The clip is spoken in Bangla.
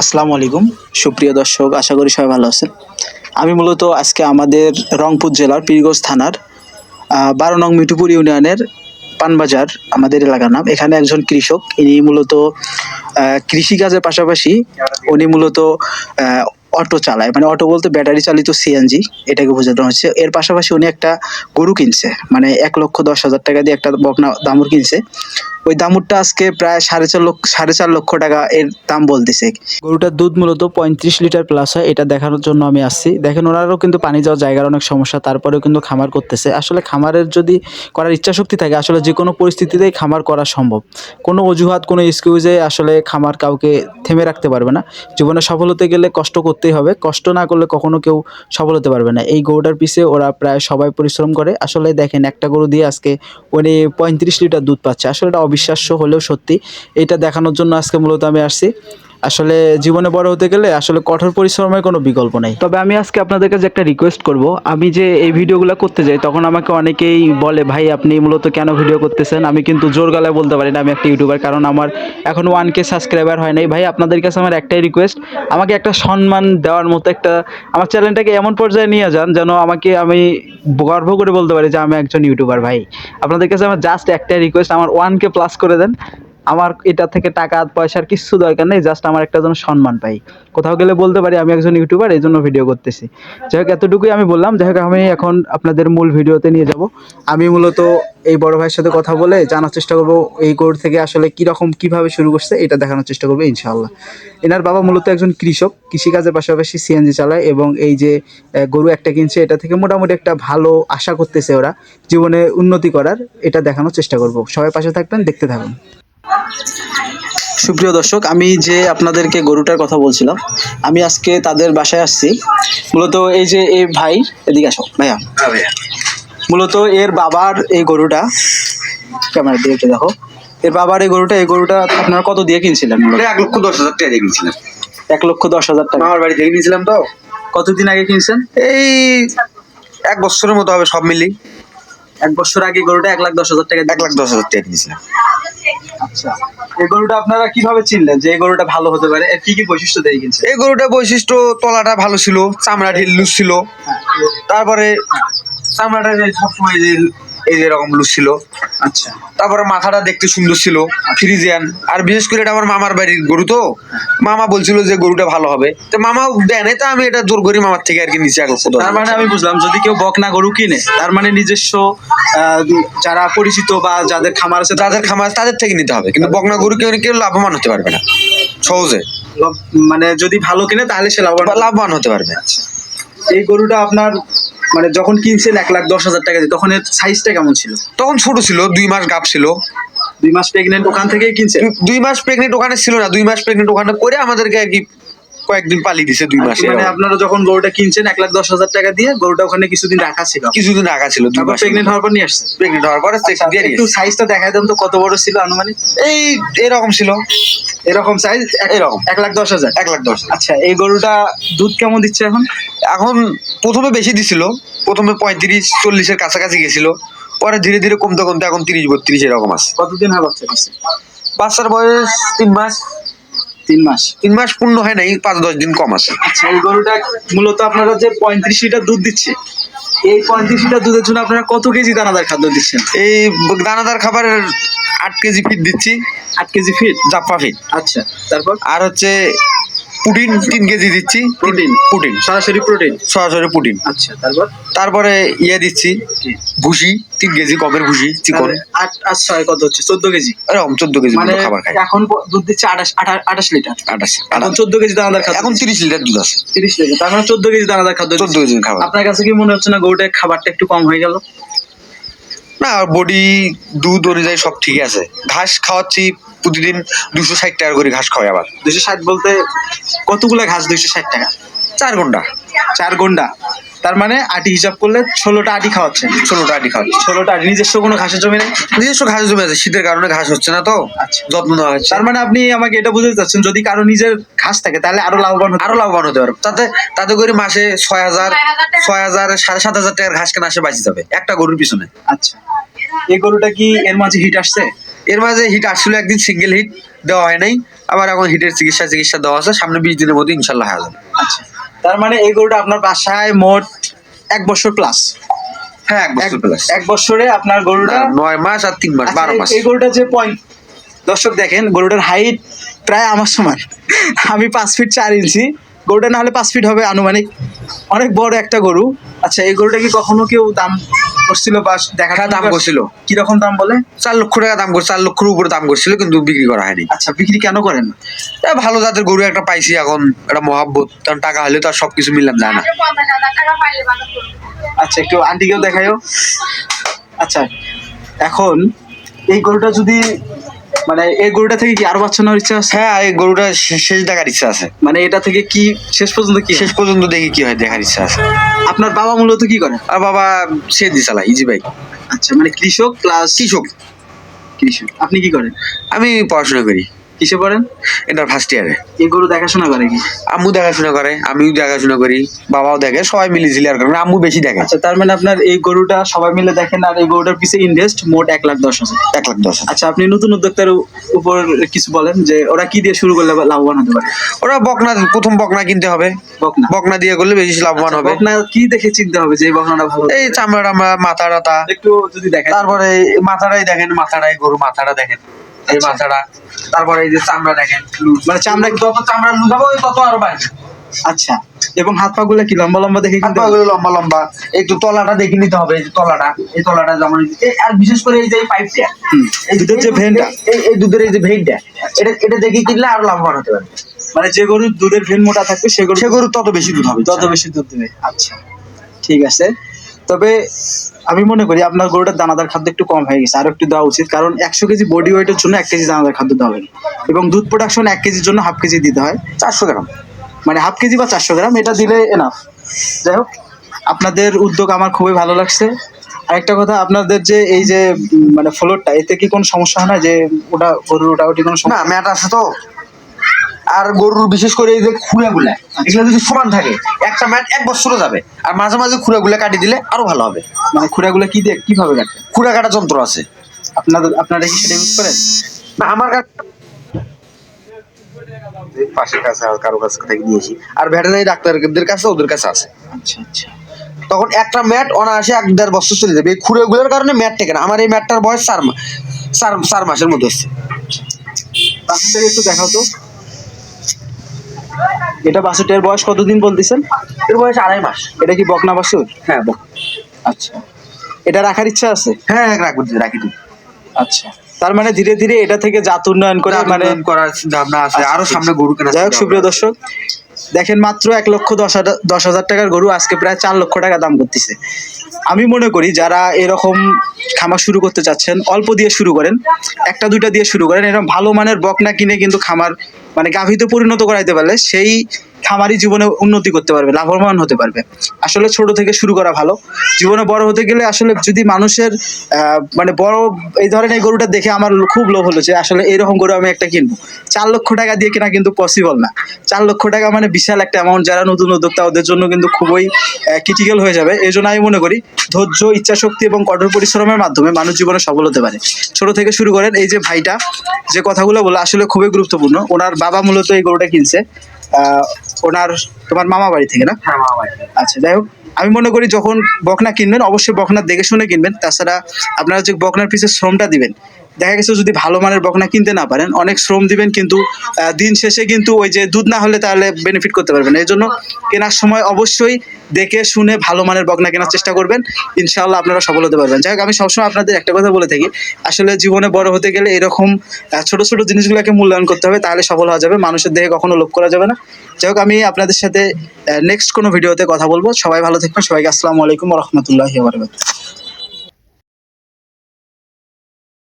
আসসালামু আলাইকুম। সুপ্রিয় দর্শক, আশা করি সবাই ভালো আছেন। আমি মূলত আজকে আমাদের রংপুর জেলার পীরগঞ্জ থানার বারো নং মিঠুপুর ইউনিয়নের পানবাজার আমাদের এলাকার নাম। এখানে একজন কৃষক, ইনি মূলত কৃষিকাজের পাশাপাশি উনি মূলত অটো চালায়। মানে অটো বলতে ব্যাটারি চালিত সিএনজি এটাকে বোঝানো হচ্ছে। এর পাশাপাশি উনি একটা গরু কিনছে মানে এক লক্ষ দশ হাজার টাকা দিয়ে একটা বকনা দামুর কিনছে। ওই দামুরটা আজকে প্রায় সাড়ে চার লক্ষ সাড়ে চার লক্ষ টাকা এর দাম বলতেছে। গরুটার দুধ মূলত পঁয়ত্রিশ লিটার প্লাস হয়, এটা দেখানোর জন্য আমি আসছি। দেখেন ওনারও কিন্তু পানি যাওয়ার জায়গার অনেক সমস্যা, তারপরেও কিন্তু খামার করতেছে। আসলে খামারের যদি করার ইচ্ছা শক্তি থাকে, আসলে যে কোনো পরিস্থিতিতেই খামার করা সম্ভব। কোনো অজুহাত, কোনো এক্সকিউজে আসলে খামার কাউকে থেমে রাখতে পারবে না। জীবনে সফল হতে গেলে কষ্ট করতেই হবে। কষ্ট না করলে কখনো কেউ সফল হতে পারবে না। এই গরুটার পিছে ওরা প্রায় সবাই পরিশ্রম করে। আসলে দেখেন একটা গরু দিয়ে আজকে উনি পঁয়ত্রিশ লিটার দুধ পাচ্ছে। আসলে এটা অবিশ্বাস্য হলেও সত্যি। এটা দেখানোর জন্য আজকে মূলত আমি আসছি। আসলে জীবনে বড় হতে গেলে আসলে কঠোর পরিশ্রমের কোনো বিকল্প নেই। তবে আমি আজকে আপনাদের কাছে একটা রিকোয়েস্ট করব। আমি যে এই ভিডিওগুলো করতে যাই, তখন আমাকে অনেকেই বলে, ভাই, আপনি মূলত কেন ভিডিও করতেছেন? আমি কিন্তু জোর গলায় বলতে পারি না, আমি একটা ইউটিউবার কারণ আমার এখন ওয়ান কে সাবস্ক্রাইবার হয় নাই। ভাই, আপনাদের কাছে আমার একটাই রিকোয়েস্ট আমাকে একটা সম্মান দেওয়ার মতো একটা, আমার চ্যানেলটাকে এমন পর্যায়ে নিয়ে যান, যেন আমাকে আমি গর্ব করে বলতে পারি যে আমি একজন ইউটিউবার ভাই। আপনাদের কাছে আমার জাস্ট একটাই রিকোয়েস্ট আমার ওয়ান কে প্লাস করে দেন। আমার এটা থেকে টাকা, পয়সার কিছু দরকার নেই জাস্ট আমার একটা যেন সম্মান পাই। কোথাও গেলে বলতে পারি, আমি একজন ইউটিউবার এই জন্য ভিডিও করতেছি। যাই হোক, এতটুকুই আমি বললাম। যাই হোক, আমি এখন আপনাদের মূল ভিডিওতে নিয়ে যাব। আমি মূলত এই বড় ভাইয়ের সাথে কথা বলে জানার চেষ্টা করব, এই গরু থেকে আসলে কীরকম, কীভাবে শুরু করছে, এটা দেখানোর চেষ্টা করব, ইনশাআল্লাহ। এনার বাবা মূলত একজন কৃষক, কৃষিকাজের পাশাপাশি সিএনজি চালায় এবং এই যে গরু একটা কিনছে, এটা থেকে মোটামুটি একটা ভালো আশা করতেছে ওরা, জীবনে উন্নতি করার, এটা দেখানোর চেষ্টা করব। সবাই পাশে থাকবেন, দেখতে থাকুন। সুপ্রিয় দর্শক আমি যে আপনাদেরকে গরুটার কথা বলছিলাম আমি আজকে তাদের বাসায় আসছি। মূলত এই যে এই ভাই এদিকে আসো ভাইয়া। মূলত এর বাবার এই গরুটা ক্যামেরা দিয়ে দেখো। এর বাবার এই গরুটা এই গরুটা আপনারা কত দিয়ে কিনছিলেন এক লক্ষ দশ হাজার টাকা দিয়ে কিনছিলাম। এক লক্ষ দশ হাজার টাকা। আমার বাড়ি থেকে নিয়েছিলাম তো। কতদিন আগে কিনছেন? এই এক বছরের মতো হবে সব মিলি এক বছর আগে গরুটা এক লাখ দশ হাজার টাকা এক লাখ দশ হাজার টাকা কিনেছিলাম। আচ্ছা এই গরুটা আপনারা কীভাবে চিনলেন যে এই গরুটা ভালো হতে পারে? এর কি কি বৈশিষ্ট্য দেখে কিনছেন? এই গরুটার বৈশিষ্ট্য তলাটা ভালো ছিল চামড়া ঢিল লুজ ছিল। তারপরে চামড়াটা সবসময় এই যে এরকম লুজ ছিল। আচ্ছা। তারপরে মাথাটা দেখতে সুন্দর ছিল ফ্রিজিয়ান। আর বিশেষ করে এটা আমার মামার বাড়ির গরু তো। মামা বলছিল যে গরুটা ভালো হবে। তো মামাও দেয় নাই তা আমি এটা জোর করি মামার থেকে আর কি নিচে দশ তার মানে আমি বুঝলাম যদি কেউ বকনা গরু কিনে তার মানে নিজস্ব যারা পরিচিত বা যাদের খামার আছে তাদের খামার তাদের থেকে নিতে হবে। কিন্তু বকনা গরু কেউ কেউ লাভবান হতে পারবে না। সহজে। মানে যদি ভালো কিনে তাহলে সে লাভবান লাভবান হতে পারবে। এই গরুটা আপনার মানে যখন কিনছেন এক লাখ দশ হাজার টাকা দিয়ে তখন এর সাইজটা কেমন ছিল? তখন ছোট ছিল দুই মাস গাপ ছিল। দুই মাস প্রেগনেন্ট ওখান থেকেই কিনছে দুই- মাস প্রেগনেন্ট ওখানে ছিল না দুই মাস প্রেগনেন্ট ওখানে করে আমাদেরকে আর কি কয়েকদিন পালিয়ে দিছে দুই মাসে। মানে আপনারা যখন গরুটা কিনছেন এক লাখ দশ হাজার টাকা দিয়ে গরুটা ওখানে কিছুদিন রাখা ছিল। কিছুদিন রাখা ছিল দুই মাস প্রেগনেন্ট হওয়ার পর নিয়ে আসছে প্রেগনেন্ট হওয়ার পরে আচ্ছা, একটু। সাইজটা দেখাই দেন তো কত বড় ছিল আনুমানিক? এই এরকম ছিল। এরকম সাইজ এরকম। এক লাখ দশ হাজার? এক লাখ দশ আচ্ছা এই গরুটা দুধ কেমন দিচ্ছে এখন? এখন প্রথমে বেশি দিছিল প্রথমে পঁয়ত্রিশ চল্লিশের কাছাকাছি গেছিল। পরে ধীরে ধীরে কমতে কমতে এখন তিরিশ বত্রিশ এরকম আছে। কতদিন হয় বাচ্চা বাচ্চার বয়স তিন মাস। তিন মাস। তিন মাস পূর্ণ হয় নাই পাঁচ দশ দিন কম আছে। আচ্ছা এই গরুটা মূলত আপনারা যে পঁয়ত্রিশ লিটার দুধ দিচ্ছে এই পঁয়ত্রিশ লিটার দুধের জন্য আপনারা কত কেজি দানাদার খাদ্য দিচ্ছেন? এই দানাদার খাবারের আট কেজি ফিট দিচ্ছি। আট কেজি ফিট জাপ্পা ফিট আচ্ছা তারপর? আর হচ্ছে পুটিন তিন কেজি দিচ্ছি। প্রোটিন পুটিন সরাসরি প্রোটিন? সরাসরি পুটিন আচ্ছা তারপর? তারপরে ইয়ে দিচ্ছি ভুসি তিন কেজি কমের ভুসি চিকন। আট আট ছয় কত হচ্ছে? চোদ্দ কেজি? এরকম চোদ্দ কেজি মানে খাবার খাই। এখন দুধ দিচ্ছে আঠাশ আঠা- আঠাশ লিটার। আটাশ এখন চোদ্দ কেজি দানাদার খাদ্য এখন তিরিশ লিটার দুধ আছে। তিরিশ লিটার তার মানে চোদ্দ কেজি দানাদার খাদ্য চোদ্দ কেজি খাবার। আপনার কাছে কি মনে হচ্ছে না গরুটার খাবারটা একটু কম হয়ে গেল? না বডি দুধ অনুযায়ী সব ঠিক আছে। ঘাস খাওয়াচ্ছি প্রতিদিন দুশো ষাট টাকা করে ঘাস খাওয়াই আবার। দুইশো ষাট বলতে কতগুলো ঘাস দুইশো ষাট টাকা? চার ঘণ্টা। চার ঘণ্টা। তার মানে আটি হিসাব করলে ষোলোটা আটি খাওয়াচ্ছেন। ষোলোটা আটি খাওয়াচ্ছি ষোলোটা আটি। নিজস্ব কোনো ঘাসের জমি নেই? নিজস্ব ঘাসের জমি আছে। শীতের কারণে ঘাস হচ্ছে না তো। আচ্ছা। যত্ন নেওয়া হচ্ছে। তার মানে আপনি আমাকে এটা বুঝতে চাচ্ছেন যদি কারও নিজের ঘাস থাকে তাহলে আরও লাভবান হতে আরও লাভবান হতে পারবে। তাতে তাতে করে মাসে ছয় হাজার ছয় হাজার সাড়ে সাত হাজার টাকার ঘাস কেনা আসে বাঁচি যাবে। একটা গরুর পিছনে। আচ্ছা। এই গরুটা কি এর মাঝে হিট আসছে? এর মাঝে হিট আসছিল একদিন সিঙ্গেল হিট দেওয়া হয় নাই আবার এখন হিটের চিকিৎসা চিকিৎসা দেওয়া আছে সামনে বিশ দিনের মধ্যে ইনশাল্লাহ হয়ে যাবে। আচ্ছা। তার মানে এই গরুটা আপনার বাসায় মোট এক বছর প্লাস হ্যাঁ এক বছর প্লাস এক বছরে আপনার গরুটা নয় মাস আর তিন মাস আচ্ছা, বারো মাস। এই গরুটা যে পয়েন্ট দর্শক দেখেন গরুটার হাইট প্রায় আমার সমান। আমি পাঁচ ফিট চার ইঞ্চি। গরুটা না হলে পাঁচ ফিট হবে আনুমানিক। অনেক বড় একটা গরু। আচ্ছা এই গরুটা কি কখনো কেউ দাম করছিল বা দেখা হ্যাঁ, দাম করছিল। কীরকম দাম বলে? চার লক্ষ টাকা দাম করছে চার লক্ষের উপরে দাম করছিল কিন্তু বিক্রি করা হয়নি। আচ্ছা বিক্রি কেন করেন? ভালো জাতের গরু একটা পাইছি এখন একটা মহাব্বত। কারণ টাকা হলে তো আর সবকিছু মিললাম যায় না। আচ্ছা একটু আন্টিকেও দেখাইও। আচ্ছা এখন এই গরুটা যদি মানে এই গরুটা থেকে কি আরও বাচ্চা নেওয়ার ইচ্ছা আছে? হ্যাঁ এই গরুটা শেষ দেখার ইচ্ছা আছে। মানে এটা থেকে কি শেষ পর্যন্ত কি শেষ পর্যন্ত দেখি কি হয় দেখার ইচ্ছা আছে। আপনার বাবা মূলত কি করে? আর বাবা সে দি চালায় ইজি বাইক আচ্ছা মানে কৃষক প্লাস কৃষক। কৃষক। আপনি কি করেন? আমি পড়াশোনা করি। কিসে পড়েন? এটা ফার্স্ট ইয়ারে এই গরু দেখাশোনা করে কি? আম্মু দেখাশোনা করে আমিও দেখাশোনা করি বাবাও দেখে সবাই মিলে জিলিয়ার করে আম্মু বেশি দেখে। আচ্ছা তার মানে আপনার এই গরুটা সবাই মিলে দেখেন আর এই গরুটার পিছে ইনভেস্ট মোট এক লাখ দশ হাজার। এক লাখ দশ আচ্ছা আপনি নতুন উদ্যোক্তার উপর কিছু বলেন যে ওরা কি দিয়ে শুরু করলে লাভবান হতে পারে? ওরা বকনা প্রথম বকনা কিনতে হবে। বকনা। বকনা দিয়ে করলে বেশি লাভবান আচ্ছা, হবে। বকনা কি দেখে চিনতে হবে যে এই বকনাটা ভালো? এই চামড়া মাথা টাথা। একটু যদি দেখেন। তারপরে মাথাটাই দেখেন মাথাটাই গরু মাথাটা দেখেন। এই আচ্ছা। মাথাটা। তারপরে এই যে চামড়া দেখেন মানে চামড়া যত চামড়া লুকাবো তত আরও বাড়বে। আচ্ছা এবং হাত পা গুলো কি লম্বা লম্বা দেখে হাত পা গুলো লম্বা লম্বা। একটু তলাটা দেখে নিতে হবে এই তলাটা। এই তলাটা যেমন আর বিশেষ করে এই যে পাইপটা এই দুধের যে ভেনটা। এই এই দুধের এই যে ভেনটা এটা এটা দেখে কিনলে আরও লাভবান হতে পারবে। মানে যে গরুর দুধের ভেন মোটা থাকবে সে গরু সে গরু তত বেশি দুধ হবে তত বেশি দুধ দেবে। আচ্ছা ঠিক আছে। তবে আমি মনে করি আপনার গরুটার দানাদার খাদ্য একটু কম হয়ে গেছে, আর একটু দেওয়া উচিত। কারণ একশো কেজি বডি ওয়েটের জন্য এক কেজি দানাদার খাদ্য দেওয়া লাগে। এবং দুধ প্রোডাকশন এক কেজির জন্য হাফ কেজি দিতে হয়, চারশো গ্রাম। মানে হাফ কেজি বা চারশো গ্রাম, এটা দিলে এনাফ যাই হোক, আপনাদের উদ্যোগ আমার খুবই ভালো লাগছে। আরেকটা কথা, আপনাদের যে এই যে মানে ফ্লোরটা এতে কি কোনো সমস্যা হয় না যে ওটা গরুর ওটা ওটি কোনো সমস্যা? ম্যাট আছে তো। আর গরুর বিশেষ করে এই যে খুঁড়াগুলা এগুলো যদি সমান থাকে একটা ম্যাট এক বছরও যাবে। আর মাঝে মাঝে খুঁড়াগুলা কাটি দিলে আরও ভালো হবে। মানে খুঁড়াগুলো কি দিয়ে কীভাবে কাটে? খুঁড়া কাটা যন্ত্র আছে। আপনাদের আপনারা কি সেটা ইউজ করেন? না আমার কাছে পাশের কাছে আর কারও কাছে থেকে নিয়েছি আর ভেটেরিনারি ডাক্তারদের কাছে ওদের কাছে আছে। আচ্ছা আচ্ছা। তখন একটা ম্যাট অনায়াসে এক দেড় বছর চলে যাবে। এই খুঁড়েগুলোর কারণে ম্যাট টেকে না। আমার এই ম্যাটটার বয়স চার চার চার মাসের মধ্যে এসছে বাছুরটাকে একটু দেখাও তো। এটা বাছুরটার বয়স কতদিন বলতেছেন? এর বয়স আড়াই মাস। এটা কি বকনা বাছুর হ্যাঁ বক। আচ্ছা। এটা রাখার ইচ্ছা আছে? হ্যাঁ রাখব রাখি তুমি আচ্ছা। তার মানে ধীরে ধীরে এটা থেকে জাত উন্নয়ন করে মানে করার চিন্তা ভাবনা আছে আচ্ছা, আরও সামনে গরু কেনা যাই হোক সুপ্রিয় দর্শক দেখেন মাত্র এক লক্ষ দশ হাজার দশ হাজার টাকার গরু আজকে প্রায় চার লক্ষ টাকা দাম করতেছে। আমি মনে করি যারা এরকম খামার শুরু করতে চাচ্ছেন অল্প দিয়ে শুরু করেন একটা দুইটা দিয়ে শুরু করেন এরকম ভালো মানের বকনা কিনে কিন্তু খামার মানে গাভীতে পরিণত করাইতে পারলে সেই খামারই জীবনে উন্নতি করতে পারবে, লাভবান হতে পারবে। আসলে ছোট থেকে শুরু করা ভালো। জীবনে বড় হতে গেলে আসলে যদি মানুষের মানে বড়, এই ধরনের গরুটা দেখে আমার খুব লোভ হলো যে আসলে এরকম গরু আমি একটা কিনবো। চার লক্ষ টাকা দিয়ে কেনা কিন্তু পসিবল না। চার লক্ষ টাকা মানে বিশাল একটা অ্যামাউন্ট যারা নতুন উদ্যোক্তা, ওদের জন্য কিন্তু খুবই ক্রিটিক্যাল হয়ে যাবে। এই জন্য আমি মনে করি ধৈর্য ইচ্ছা শক্তি এবং কঠোর পরিশ্রমের মাধ্যমে মানুষ জীবনে সফল হতে পারে। ছোট থেকে শুরু করেন এই যে ভাইটা, যে কথাগুলো বলে আসলে খুবই গুরুত্বপূর্ণ। ওনার বাবা মূলত এই গরুটা কিনছে। ওনার তোমার মামা বাড়ি থেকে না? হ্যাঁ আচ্ছা যাই হোক আমি মনে করি যখন বকনা কিনবেন অবশ্যই বকনা দেখে শুনে কিনবেন। তাছাড়া আপনারা যে বকনার পিছে শ্রমটা দিবেন দেখা গেছে যদি ভালো মানের বকনা কিনতে না পারেন, অনেক শ্রম দিবেন কিন্তু দিন শেষে কিন্তু ওই যে দুধ না হলে তাহলে বেনিফিট করতে পারবেন এই জন্য কেনার সময় অবশ্যই দেখে শুনে ভালো মানের বকনা কেনার চেষ্টা করবেন। ইনশাআল্লাহ আপনারা সফল হতে পারবেন। যাই হোক, আমি সবসময় আপনাদের একটা কথা বলে থাকি। আসলে জীবনে বড় হতে গেলে এরকম ছোট ছোট জিনিসগুলোকে মূল্যায়ন করতে হবে, তাহলে সফল হওয়া যাবে। মানুষের দেহে কখনো লোভ করা যাবে না। যাই হোক, আমি আপনাদের সাথে নেক্সট কোনো ভিডিওতে কথা বলব। সবাই ভালো থাকবেন। সবাইকে আসসালামু আলাইকুম রহমতুল্লাহি বারকাতুহু।